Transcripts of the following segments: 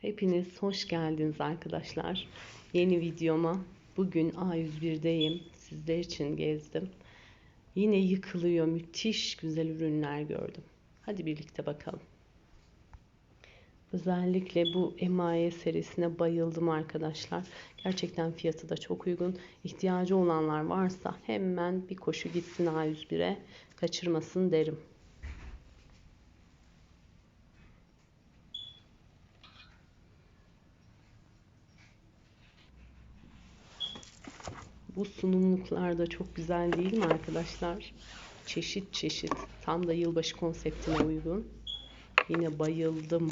Hepiniz hoş geldiniz arkadaşlar. Yeni videoma. Bugün A101'deyim. Sizler için gezdim. Yine yıkılıyor. Müthiş güzel ürünler gördüm. Hadi birlikte bakalım. Özellikle bu emaye serisine bayıldım arkadaşlar. Gerçekten fiyatı da çok uygun. İhtiyacı olanlar varsa hemen bir koşu gitsin A101'e. Kaçırmasın derim. Bu sunumluklar da çok güzel değil mi arkadaşlar? Çeşit çeşit. Tam da yılbaşı konseptine uygun. Yine bayıldım.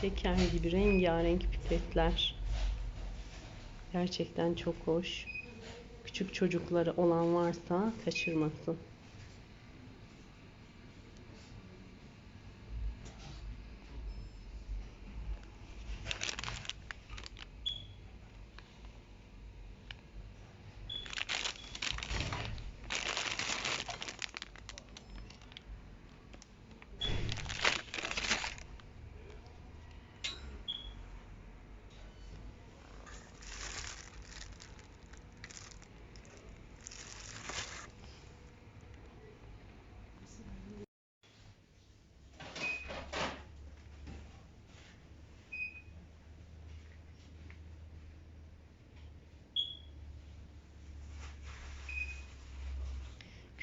Şeker gibi rengarenk pipetler. Gerçekten çok hoş. Küçük çocukları olan varsa kaçırmasın.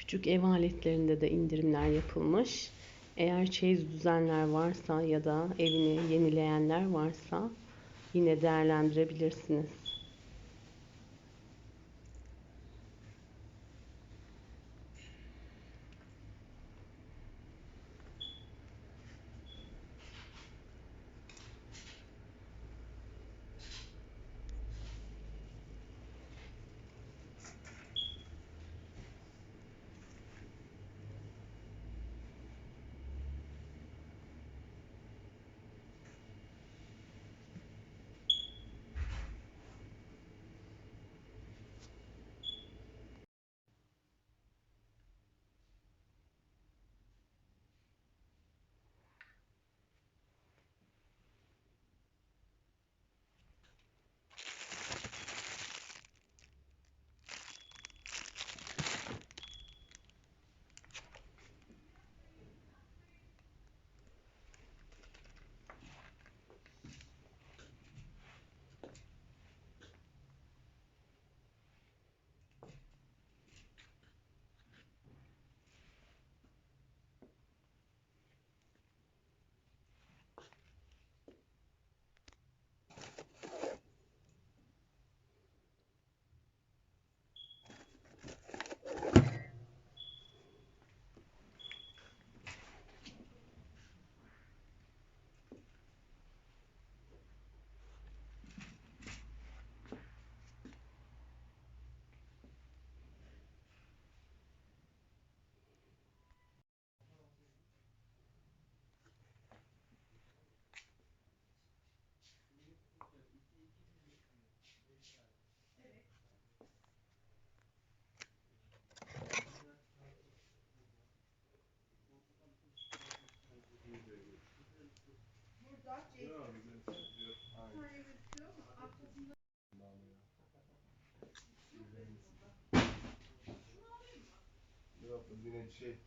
Küçük ev aletlerinde de indirimler yapılmış. Eğer çeyiz düzenler varsa ya da evini yenileyenler varsa yine değerlendirebilirsiniz. Yok yine şey